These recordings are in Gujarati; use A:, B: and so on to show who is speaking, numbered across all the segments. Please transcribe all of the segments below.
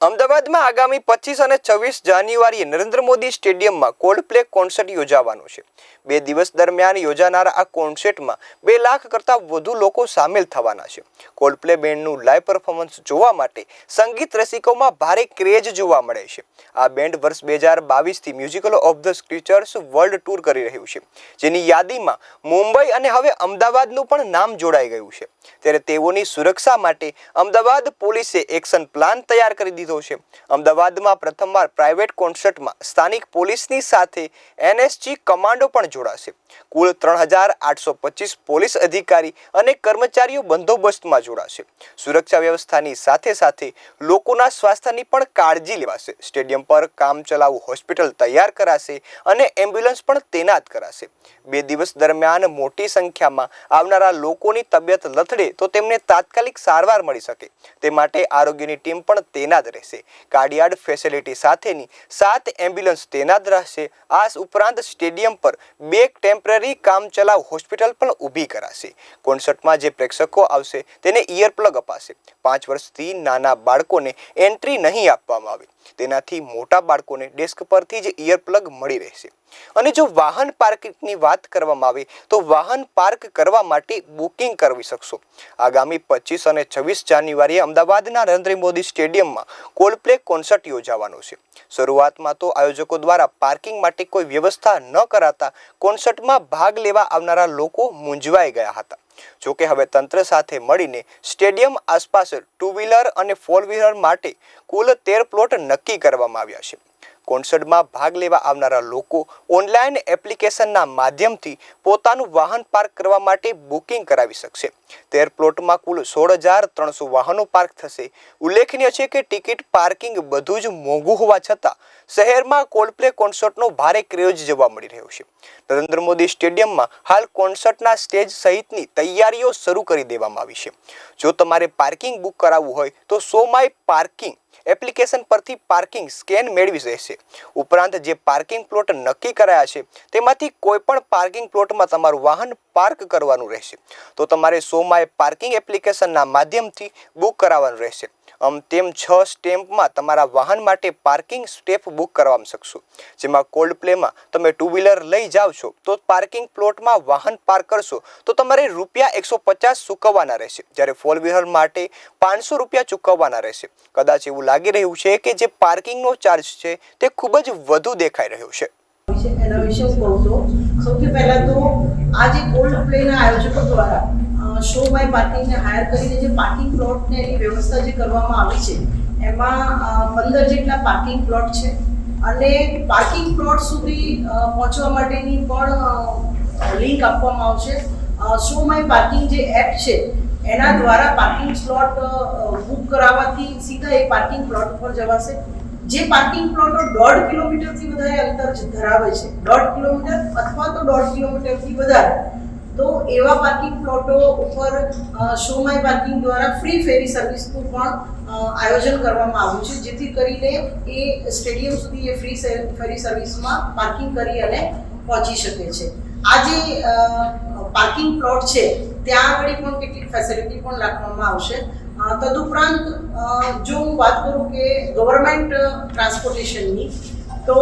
A: અમદાવાદમાં આગામી પચીસ અને છવ્વીસ જાન્યુઆરીએ નરેન્દ્ર મોદી સ્ટેડિયમમાં કોલ્ડ પ્લે કોન્સર્ટ યોજાવાનો છે. બે દિવસ દરમિયાન યોજાનારા આ કોન્સર્ટમાં બે લાખ કરતાં વધુ લોકો સામેલ થવાના છે. કોલ્ડ પ્લે બેન્ડનું લાઈવ પરફોર્મન્સ જોવા માટે સંગીત રસિકોમાં ભારે ક્રેઝ જોવા મળે છે. આ બેન્ડ વર્ષ બે હજાર બાવીસથી musical of the screechers world tour કરી રહ્યું છે. જેની યાદીમાં મુંબઈ અને હવે અમદાવાદનું પણ નામ જોડાઈ ગયું છે. ત્યારે તેઓની સુરક્ષા માટે અમદાવાદ પોલીસે એક્શન પ્લાન તૈયાર કરી દીધો છે. અમદાવાદમાં પ્રથમવાર પ્રાઇવેટ કોન્સર્ટમાં સ્થાનિક પોલીસની સાથે એનએસજી કમાન્ડો પણ જોડાશે. કુલ ત્રણ હજાર આઠસો પચીસ પોલીસ અધિકારી અને કર્મચારીઓ બંદોબસ્તમાં જોડાશે. સુરક્ષા વ્યવસ્થાની સાથે સાથે લોકોના સ્વાસ્થ્યની પણ કાળજી લેવાશે. સ્ટેડિયમ પર કામ ચલાઉ હોસ્પિટલ તૈયાર કરાશે અને એમ્બ્યુલન્સ પણ તૈનાત કરાશે. બે દિવસ દરમિયાન મોટી સંખ્યામાં આવનારા લોકોની તબિયત લથડે તો તેમને તાત્કાલિક સારવાર મળી શકે. તે માટે આરોગ્યની ટીમ પણ તૈનાત રહેશે. કાર્ડિયાર્ડ ફેસિલિટી સાથેની સાત એમ્બ્યુલન્સ તૈનાત રહેશે. આ ઉપરાંત સ્ટેડિયમ પર બે ટેમ્પરરી કામચલાઉ હોસ્પિટલ પણ ઊભી કરાશે. કોન્સર્ટમાં જે પ્રેક્ષકો આવશે તેને ઇયરપ્લગ અપાશે. પાંચ વર્ષથી નાના બાળકોને એન્ટ્રી નહીં આપવામાં આવે. તેનાથી મોટા બાળકોને ડેસ્ક પરથી જ ઇયરપ્લગ મળી રહેશે. અને જો વાહન પાર્કિંગની વાત કરવામાં આવે, તો વાહન પાર્ક કરવા માટે બુકિંગ કરવી શકશો. આગામી પચીસ અને છવ્વીસ જાન્યુઆરીએ અમદાવાદના નરેન્દ્ર મોદી સ્ટેડિયમમાં કોલ્ડપ્લે કોન્સર્ટ યોજાવાનો છે. શરૂઆતમાં તો આયોજકો દ્વારા પાર્કિંગ માટે કોઈ વ્યવસ્થા ન કરાતા કોન્સર્ટમાં ભાગ લેવા આવનારા લોકો મૂંઝવાઈ ગયા હતા. જોકે હવે તંત્ર સાથે મળીને સ્ટેડિયમ આસપાસ ટુ વ્હીલર અને ફોર વ્હીલર માટે કુલ તેર પ્લોટ નક્કી કરવામાં આવ્યા છે. કોન્સર્ટમાં ભાગ લેવા આવનારા લોકો ઓનલાઈન એપ્લિકેશનના માધ્યમથી પોતાનું વાહન પાર્ક કરવા માટે બુકિંગ કરાવી શકશે. તેર પ્લોટમાં કુલ સોળ હજાર ત્રણસો વાહનો પાર્ક થશે. ઉલ્લેખનીય છે કે ટિકિટ પાર્કિંગ બધું જ મોંઘું હોવા છતાં શહેરમાં કોલ્ડપ્લે કોન્સર્ટનો ભારે ક્રેઝ જોવા મળી રહ્યો છે. નરેન્દ્ર મોદી સ્ટેડિયમમાં હાલ કોન્સર્ટના સ્ટેજ સહિતની તૈયારીઓ શરૂ કરી દેવામાં આવી છે. જો તમારે પાર્કિંગ બુક કરાવવું હોય તો સો માય પાર્કિંગ એપ્લિકેશન પરથી પાર્કિંગ સ્કેન મેળવી રહેશે. ઉપરાંત જે પાર્કિંગ પ્લોટ નક્કી કરાયા છે તેમાંથી કોઈ પણ પાર્કિંગ પ્લોટમાં તમારું વાહન પાર્ક કરવાનું રહેશે. તો તમારે સો માય પાર્કિંગ એપ્લિકેશનના માધ્યમથી બુક કરાવવાનું રહેશે. આમ તેમ છ સ્ટેમ્પમાં તમારા વાહન માટે પાર્કિંગ સ્ટેપ બુક કરવા શકશો. જેમાં કોલ્ડ પ્લેમાં તમે ટુ વ્હીલર લઈ જાઓ છો, તો પાર્કિંગ પ્લોટમાં વાહન પાર્ક કરશો, તો તમારે રૂપિયા એકસો પચાસ ચૂકવવાના રહેશે. જ્યારે ફોર વ્હીલર માટે પાંચસો રૂપિયા ચૂકવવાના રહેશે. કદાચ એવું લાગી રહ્યું છે કે જે પાર્કિંગનો ચાર્જ છે, તે ખૂબ જ વધુ દેખાઈ રહ્યો છે.
B: એના વિશે હું કહું તો સૌથી પહેલાં તો આ જે કોલ્ડ પ્લેના આયોજકો દ્વારા શો બાય પાર્કિંગને હાયર કરીને જે પાર્કિંગ પ્લોટને એની વ્યવસ્થા જે કરવામાં આવી છે, એમાં પંદર જેટલા પાર્કિંગ પ્લોટ છે. અને પાર્કિંગ પ્લોટ સુધી પહોંચવા માટેની પણ લિંક આપવામાં આવશે. શો માય પાર્કિંગ જે એપ છે, એના દ્વારા પાર્કિંગ સ્લોટ બુક કરાવવાથી સીધા એ પાર્કિંગ પ્લોટ પર જવાશે. જે પાર્કિંગ પ્લોટો દોઢ કિલોમીટરથી વધારે અંતર ધરાવે છે. દોઢ કિલોમીટર અથવા તો દોઢ કિલોમીટરથી વધારે. તો એવા પાર્કિંગ પ્લોટો ઉપર શો માય પાર્કિંગ દ્વારા ફ્રી ફેરી સર્વિસનું પણ આયોજન કરવામાં આવ્યું છે, જેથી કરીને એ સ્ટેડિયમ સુધી એ ફ્રી ફેરી સર્વિસમાં પાર્કિંગ કરી અને પહોંચી શકે છે. આ જે પાર્કિંગ પ્લોટ છે, ત્યાં આગળ પણ કેટલીક ફેસિલિટી પણ રાખવામાં આવશે. તદુપરાંત જો હું વાત કરું કે ગવર્મેન્ટ ટ્રાન્સપોર્ટેશનની તો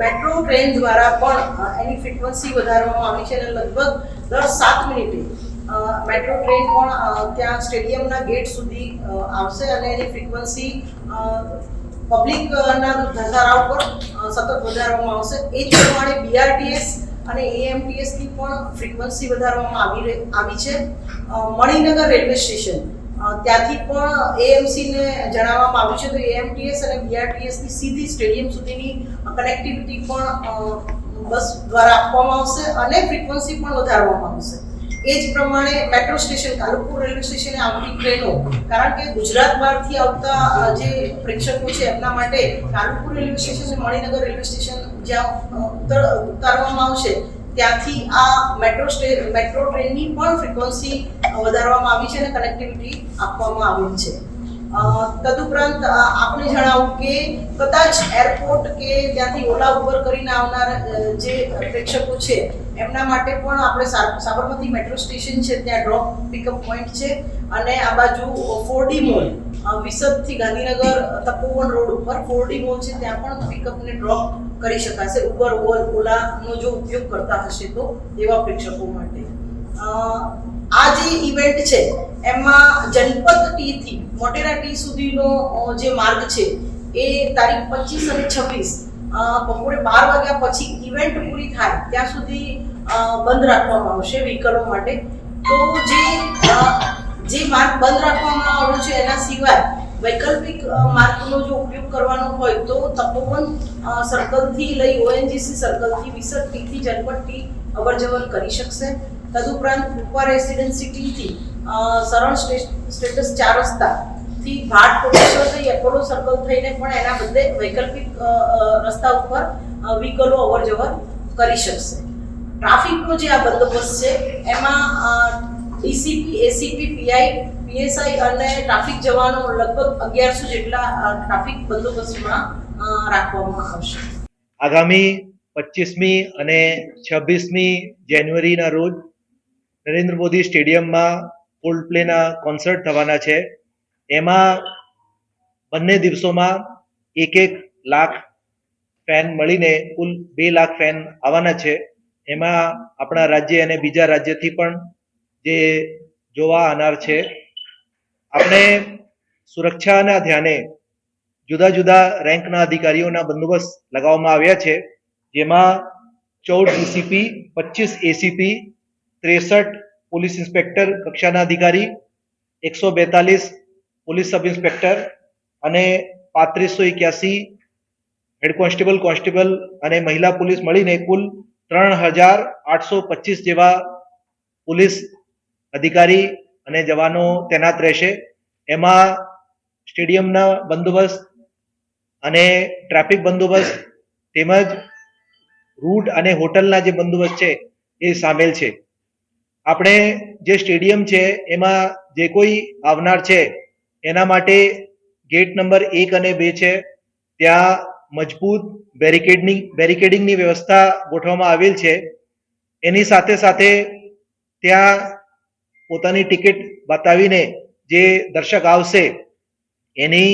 B: મેટ્રો ટ્રેન દ્વારા પણ એની ફ્રિકવન્સી વધારવામાં આવી છે અને લગભગ દર સાત મિનિટે મેટ્રો ટ્રેન પણ ત્યાં સ્ટેડિયમના ગેટ સુધી આવશે અને એની ફ્રિકવન્સી પબ્લિકના ધસારા ઉપર સતત વધારવામાં આવશે. એ જ પ્રમાણે બીઆરટીએસ અને એએમટીએસની પણ ફ્રિકવન્સી વધારવામાં આવી આવી છે. મણિનગર રેલવે સ્ટેશન ત્યાંથી પણ એએમસીને જણાવવામાં આવ્યું છે. તો એએમટીએસ અને બીઆરટીએસની સીધી સ્ટેડિયમ સુધીની કનેક્ટિવિટી પણ બસ દ્વારા આપવામાં આવશે અને ફ્રીક્વન્સી પણ વધારવામાં આવશે. એ જ પ્રમાણે મેટ્રો સ્ટેશન કાલુપુર રેલવે સ્ટેશને આવતી ટ્રેનો કારણ કે ગુજરાત બહારથી આવતા જે પ્રેક્ષકો છે, એમના માટે કાલુપુર રેલવે સ્ટેશન અને મણિનગર રેલવે સ્ટેશન જ્યાં ઉતારવામાં આવશે, ત્યાંથી આ મેટ્રો મેટ્રો ટ્રેનની પણ ફ્રિકવન્સી વધારવામાં આવી છે અને કનેક્ટિવિટી આપવામાં આવી છે. તદુપરાંત આપને જણાવું કે કદાચ એરપોર્ટ કે ત્યાંથી ઓલા ઉબર કરીને આવનાર જે પ્રેક્ષકો છે, એમના માટે પણ આપણે સાબરમતી મેટ્રો સ્ટેશન છે, ત્યાં ડ્રોપ પિકઅપ પોઈન્ટ છે અને આ બાજુ ફોરડી મોલ વિસદથી ગાંધીનગર તપોવન રોડ ઉપર ફોરડી મોલ છે, ત્યાં પણ પિકઅપને ડ્રોપ કરી શકાશે. ઉબર, ઓલ, ઓલાનો જો ઉપયોગ કરતા હશે તો એવા પ્રેક્ષકો માટે. આ જે ઇવેન્ટ છે, એમાં જનપદ ટી થી મોટેરા ટી સુધીનો જે માર્ગ છે, એ તારીખ પચીસ અને છવ્વીસ બપોરે બાર વાગ્યા પછી ઇવેન્ટ પૂરી થાય, ત્યાં સુધી બંધ રાખવામાં આવશે વ્હીકલો માટે. તો જે જે માર્ગ બંધ રાખવામાં આવ્યો છે, એના સિવાય વૈકલ્પિક માર્ગનો જો ઉપયોગ કરવાનો હોય, તો તપોવન સર્કલથી લઈ ઓએનજીસી સર્કલથી વિસર ટીથી જનપદ ટી અવર જવર કરી શકશે. તદુપરાંત કૃપા રેસિડેન્સી ટીથી અ, સરળ સ્ટે- સ્ટેટસ ચાર રસ્તા થી ભાટ કોટેશ્વર થઈ એપોલો સર્કલ થઈને પણ એના બદલે વૈકલ્પિક રસ્તા ઉપર વ્હીકલો અવર જવર કરી શકશે. ટ્રાફિકનો જે આ બંદોબસ્ત છે એમાં ડીસીપી એસીપી પીઆઈ પીએસઆઈ અને ટ્રાફિક જવાનો લગભગ અગિયારસો જેટલા ટ્રાફિક બંદોબસ્તમાં રાખવામાં આવશે.
C: આગામી પચીસમી અને છવ્વીસમી જાન્યુઆરીના રોજ નરેન્દ્ર મોદી સ્ટેડિયમમાં કોલ્ડ પ્લેના કોન્સર્ટ થવાના છે. એમાં બંને દિવસોમાં એક એક લાખ ફેન મળીને કુલ બે લાખ ફેન આવવાના છે. એમાં આપણા રાજ્ય અને બીજા રાજ્યથી પણ જે જોવા આવનાર છે. આપણે સુરક્ષાના ધ્યાને જુદા જુદા રેન્કના અધિકારીઓના બંદોબસ્ત લગાવવામાં આવ્યા છે. જેમાં ચૌદ ડીસીપી પચીસ એસીપી ત્રેસઠ પોલીસ ઇન્સ્પેક્ટર કક્ષાના અધિકારી, એકસો બેતાલીસ પોલીસ સબ ઇન્સ્પેક્ટર અને પાંત્રીસો એક્યાસી હેડ કોન્સ્ટેબલ કોન્સ્ટેબલ અને મહિલા પોલીસ મળીને કુલ ત્રણ હજાર આઠસો પચીસ જેવા પોલીસ અધિકારી અને જવાનો તૈનાત રહેશે. એમાં સ્ટેડિયમના બંદોબસ્ત અને ટ્રાફિક બંદોબસ્ત તેમજ રૂટ અને હોટલના જે બંદોબસ્ત છે એ સામેલ છે. આપણે જે સ્ટેડિયમ છે, એમાં જે કોઈ આવનાર છે, એના માટે ગેટ નંબર એક અને બે છે. ત્યાં મજબૂત બેરિકેડની, બેરિકેડિંગની વ્યવસ્થા ગોઠવવામાં આવેલ છે. એની સાથે સાથે ત્યાં પોતાની ટિકિટ બતાવીને જે દર્શક આવશે, એની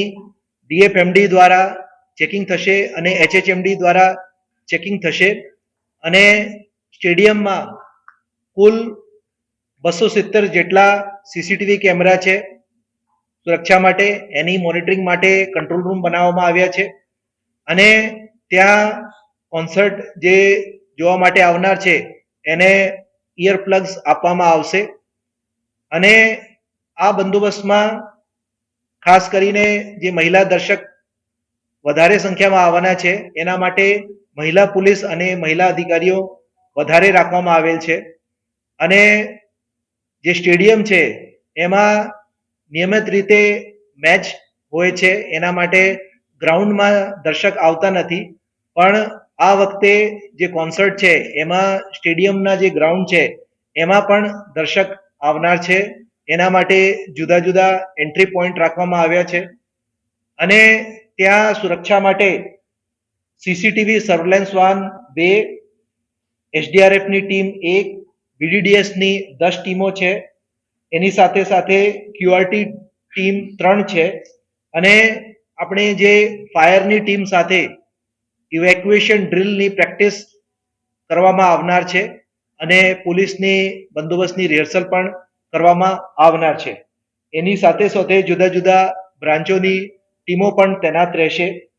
C: ડીએફએમડી દ્વારા ચેકિંગ થશે અને એચએચએમડી દ્વારા ચેકિંગ થશે. અને સ્ટેડિયમમાં કુલ બસો સિત્તેર જેટલા સીસીટીવી કેમેરા છે સુરક્ષા માટે, એની મોનિટરિંગ માટે કંટ્રોલ રૂમ બનાવવામાં આવ્યા છે. અને ત્યાં કોન્સર્ટ જે જોવા માટે આવનાર છે, એને ઇયર પ્લગ્સ આપવામાં આવશે. અને આ બંદોબસ્તમાં ખાસ કરીને જે મહિલા દર્શક વધારે સંખ્યામાં આવવાના છે, એના માટે મહિલા પોલીસ અને મહિલા અધિકારીઓ વધારે રાખવામાં આવેલ છે. અને જે સ્ટેડિયમ છે, એમાં નિયમિત રીતે મેચ હોય છે, એના માટે ગ્રાઉન્ડમાં દર્શક આવતા નથી. પણ આ વખતે જે કોન્સર્ટ છે, એમાં સ્ટેડિયમના જે ગ્રાઉન્ડ છે, એમાં પણ દર્શક આવનાર છે. એના માટે જુદા જુદા એન્ટ્રી પોઈન્ટ રાખવામાં આવ્યા છે. અને ત્યાં સુરક્ષા માટે સીસીટીવી સર્વેલન્સ વાન બે એસડીઆરએફની ટીમ એક બીડીડીએસની દસ ટીમો છે. એની સાથે સાથે ક્યુઆરટી ટીમ ત્રણ છે. અને આપણે જે ફાયરની ટીમ સાથે ઇવેક્યુએશન ડ્રીલની પ્રેક્ટિસ કરવામાં આવનાર છે અને પોલીસની બંદોબસ્તની રિહર્સલ પણ કરવામાં આવનાર છે. એની સાથે સાથે જુદા જુદા બ્રાન્ચોની ટીમો પણ તૈનાત રહેશે.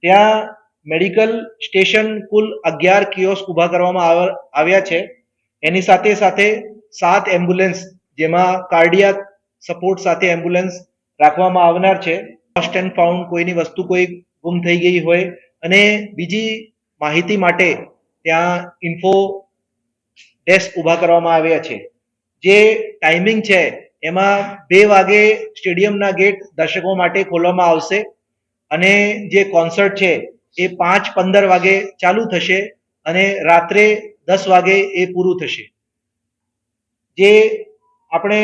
C: ત્યાં મેડિકલ સ્ટેશન કુલ અગિયાર કિયોસ્ક ઊભા કરવામાં આવ- આવ્યા છે. એની સાથે સાથે સાત એમ્બ્યુલન્સ જેમાં કાર્ડિયાક સપોર્ટ સાથે એમ્બ્યુલન્સ રાખવામાં આવનાર છે. લોસ્ટ એન્ડ ફાઉન્ડ કોઈની વસ્તુ કોઈ ગુમ થઈ ગઈ હોય. અને બીજી માહિતી માટે ત્યાં ઇન્ફો ડેસ્ક ઊભા કરવામાં આવ્યા છે. જે ટાઈમિંગ છે એમાં બે વાગે સ્ટેડિયમના ગેટ દર્શકો માટે ખોલવામાં આવશે. અને જે કોન્સર્ટ છે એ પાંચ પંદર વાગે ચાલુ થશે. અને રાત્રે દસ વાગે એ પૂરું થશે. જે આપણે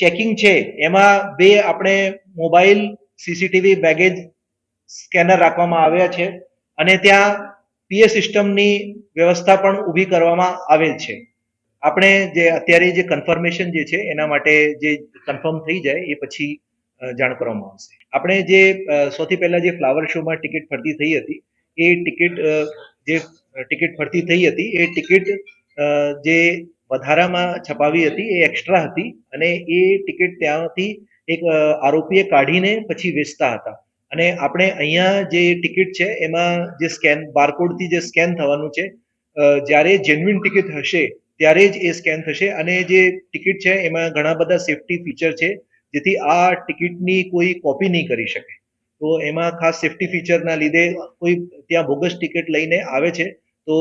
C: ચેકિંગ છે, એમાં બે આપણે મોબાઈલ, સીસીટીવી, બેગેજ સ્કેનર રાખવામાં આવ્યા છે અને ત્યાં પીએ સિસ્ટમની વ્યવસ્થા પણ ઊભી કરવામાં આવેલ છે. આપણે જે અત્યારે જે કન્ફર્મેશન જે છે, એના માટે જે કન્ફર્મ થઈ જાય એ પછી જાણ કરવામાં આવશે. આપણે જે સૌથી પહેલા જે ફ્લાવર શોમાં ટિકિટ ફરતી થઈ હતી, એ ટિકિટ જે ટિકિટ ફરતી થઈ હતી, એ ટિકિટ જે વધારામાં છપાવી હતી, એ એક્સ્ટ્રા હતી અને એ ટિકિટ ત્યાંથી એક આરોપીએ કાઢીને પછી વેચતા હતા. અને આપણે અહીંયા જે ટિકિટ છે, એમાં જે સ્કેન, બારકોડથી જે સ્કેન થવાનું છે જ્યારે જેન્યુઇન ટિકિટ હશે, ત્યારે જ એ સ્કેન થશે અને જે ટિકિટ છે, એમાં ઘણા બધા સેફટી ફીચર છે, જેથી આ ટિકિટની કોઈ કોપી નહીં કરી શકે. તો એમાં ખાસ સેફ્ટી ફીચરના લીધે કોઈ ત્યાં બોગસ ટિકિટ લઈને આવે છે. તો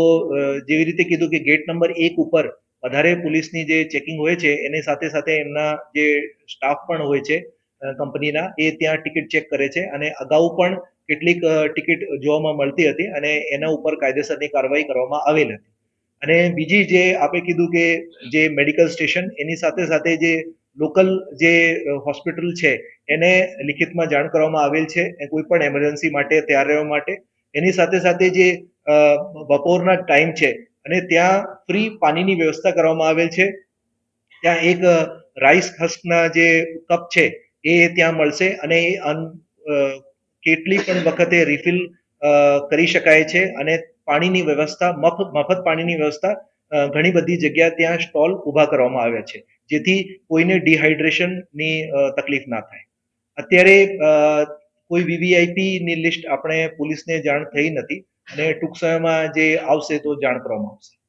C: જેવી રીતે કીધું કે ગેટ નંબર એક ઉપર વધારે પોલીસની જે ચેકિંગ હોય છે, એની સાથે સાથે એમના જે સ્ટાફ પણ હોય છે કંપનીના, એ ત્યાં ટિકિટ ચેક કરે છે. અને અગાઉ પણ કેટલીક ટિકિટ જોવામાં મળતી હતી અને એના ઉપર કાયદેસરની કાર્યવાહી કરવામાં આવેલ હતી. અને બીજી જે આપણે કીધું કે જે મેડિકલ સ્ટેશન એની સાથે સાથે જે લોકલ જે હોસ્પિટલ છે, એને લિખિતમાં જાણ કરવામાં આવેલ છે કોઈ પણ એમરજન્સી માટે તૈયાર રહેવા માટે. એની સાથે સાથે જે બપોરના ટાઈમ છે, અને ત્યાં ફ્રી પાણીની વ્યવસ્થા કરવામાં આવેલ છે. ત્યાં એક રાઈસ હસ્કના જે કપ છે, એ ત્યાં મળશે અને એ અન કેટલી પણ વખતે રિફિલ કરી શકાય છે અને પાણીની વ્યવસ્થા મફત પાણીની વ્યવસ્થા ઘણી બધી જગ્યા ત્યાં સ્ટોલ ઊભા કરવામાં આવ્યા છે, જેથી કોઈને ડિહાઇડ્રેશનની તકલીફ ના થાય. અત્યારે કોઈ વીવીઆઈપી ની લિસ્ટ આપણે પોલીસને જાણ થઈ નથી અને ટૂંક સમયમાં જે આવશે તો જાણ કરવામાં આવશે.